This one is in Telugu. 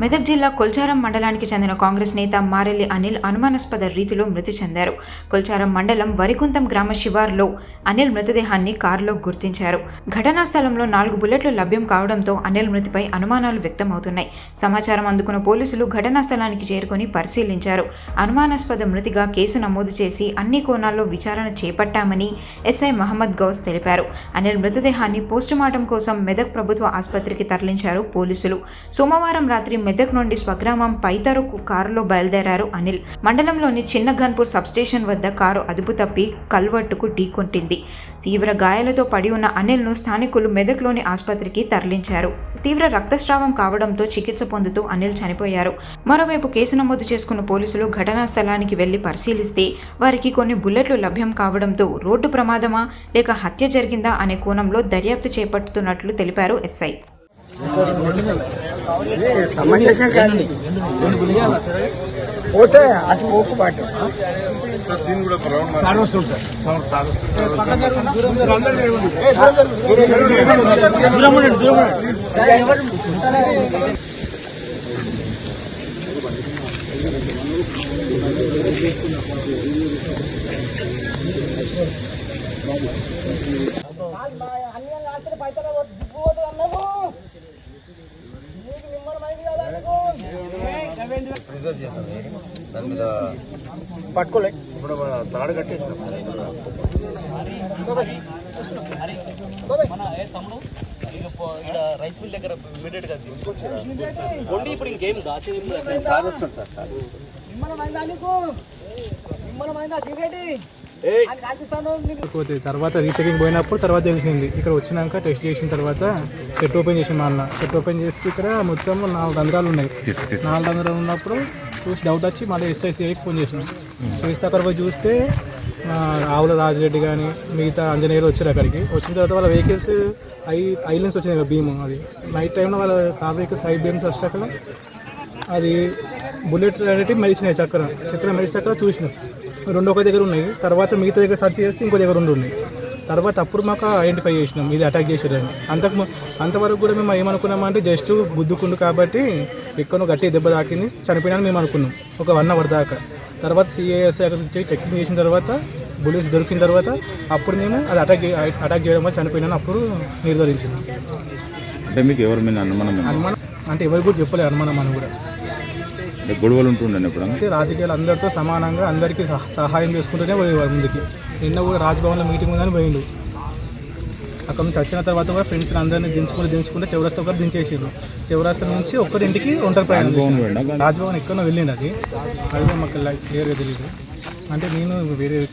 మెదక్ జిల్లా కొల్చారం మండలానికి చెందిన కాంగ్రెస్ నేత మారెల్లి అనిల్ అనుమానాస్పద రీతిలో మృతి చెందారు. కొల్చారం మండలం వరికుంతం గ్రామ శివార్లో అనిల్ మృతదేహాన్ని కారులో గుర్తించారు. ఘటనా స్థలంలో నాలుగు బుల్లెట్లు లభ్యం కావడంతో అనిల్ మృతిపై అనుమానాలు వ్యక్తమవుతున్నాయి. సమాచారం అందుకున్న పోలీసులు ఘటనా స్థలానికి చేరుకొని పరిశీలించారు. అనుమానాస్పద మృతిగా కేసు నమోదు చేసి అన్ని కోణాల్లో విచారణ చేపట్టామని ఎస్ఐ మహమ్మద్ గౌస్ తెలిపారు. అనిల్ మృతదేహాన్ని పోస్టుమార్టం కోసం మెదక్ ప్రభుత్వ ఆసుపత్రికి తరలించారు పోలీసులు. సోమవారం రాత్రి మెదక్ నుండి స్వగ్రామం పైతరుకు కారులో బయలుదేరారు అనిల్. మండలంలోని చిన్న గన్పూర్ సబ్స్టేషన్ వద్ద కారు అదుపు తప్పి కల్వర్టుకు ఢీకొట్టింది తీవ్ర గాయాలతో పడి ఉన్న అనిల్ను స్థానికులు మెదక్లోని ఆసుపత్రికి తరలించారు. తీవ్ర రక్తస్రావం కావడంతో చికిత్స పొందుతూ అనిల్ చనిపోయారు. మరోవైపు కేసు నమోదు చేసుకున్న పోలీసులు ఘటనా స్థలానికి వెళ్ళి పరిశీలిస్తే వారికి కొన్ని బుల్లెట్లు లభ్యం కావడంతో రోడ్డు ప్రమాదమా లేక హత్య జరిగిందా అనే కోణంలో దర్యాప్తు చేపట్టుతున్నట్లు తెలిపారు ఎస్ఐ. సమంజసం కానీ పోతే అటు పోకు బాటు సార్ దీన్ని కూడా గ్రౌండ్ అన్ని ఆడితే పైసలు దాని మీద పట్టుకోలే. ఇప్పుడు మన తాడు కట్టేసిన. రైస్ మిల్ దగ్గర ఇమీడియట్గా తీసుకొచ్చారు? వండి ఇప్పుడు ఇంకేం దాచి సార్ వస్తాడు సార్ సార్ నీకు? నిమ్మలమైందా సిగరెట్ పోతే తర్వాత రీచెకింగ్ పోయినప్పుడు తర్వాత తెలిసింది. ఇక్కడ వచ్చినాక టెస్ట్ చేసిన తర్వాత సెట్ ఓపెన్ చేసిన మా అన్న. సెట్ ఓపెన్ చేస్తే ఇక్కడ మొత్తం నాలుగు రంధ్రాలు ఉన్నాయి. నాలుగు రంధ్రాలు ఉన్నప్పుడు చూసి డౌట్ వచ్చి మళ్ళీ ఎస్ఐసిఐకి ఫోన్ చేసినాం. చేస్తే అక్కడ పోయి చూస్తే ఆవుల రాజిరెడ్డి కానీ మిగతా అంజనేయులు వచ్చారు అక్కడికి. వచ్చిన తర్వాత వాళ్ళ వెహికల్స్ ఐ ఐలెన్స్ వచ్చినాయి కదా భీము అది. నైట్ టైంలో వాళ్ళ కార్ వెహికల్స్ ఐ బీమ్స్ వచ్చాక అది బుల్లెట్ అనేటివి మెరిసినాయి చక్కెర. చక్కెర మెరిసి చక్కెర చూసినాం. రెండు ఒక దగ్గర ఉన్నాయి. తర్వాత మిగతా దగ్గర సర్చ్ చేస్తే ఇంకో దగ్గర రెండు ఉన్నాయి. తర్వాత అప్పుడు మాకు ఐడెంటిఫై చేసినాం. ఇది అటాక్ చేసేదని అంతకు అంతవరకు కూడా మేము ఏమనుకున్నామంటే జస్ట్ గుద్దుకుండు కాబట్టి ఎక్కడో గట్టి దెబ్బ తాకింది. చనిపోయినా మేము అనుకున్నాం. ఒక వన్ అవర్ దాకా. తర్వాత సిఏఎస్ చెకింగ్ చేసిన తర్వాత బుల్లెట్స్ దొరికిన తర్వాత అప్పుడు మేము అది అటాక్ అటాక్ చేయడం వల్ల చనిపోయినా అప్పుడు నిర్ధారించింది అంటే మీకు ఎవరి మీద అనుమానం? అనుమానం అంటే ఎవరికి కూడా చెప్పలేదు అనుమానం అని కూడా. గొడవలు ఉంటుండే ఎప్పుడు అయితే రాజకీయాలు అందరితో సమానంగా అందరికీ సహ- సహాయం చేసుకుంటూనే పోయేవారు ముందుకి. నిన్న కూడా రాజ్భవన్లో మీటింగ్ ఉందని పోయిండు. అక్కడ నుంచి వచ్చిన తర్వాత కూడా ఫ్రెండ్స్ అందరినీ దించుకుంటూ దించుకుంటే చౌరస్తా ఒకరు దించేసారు చౌరస్తా నుంచి ఒక్కరింటికి ఒంటరి ప్రయాణం. రాజ్భవన్ ఎక్కడో వెళ్ళింది అది. అది మాకు క్లియర్గా తెలియదు అంటే నేను వేరే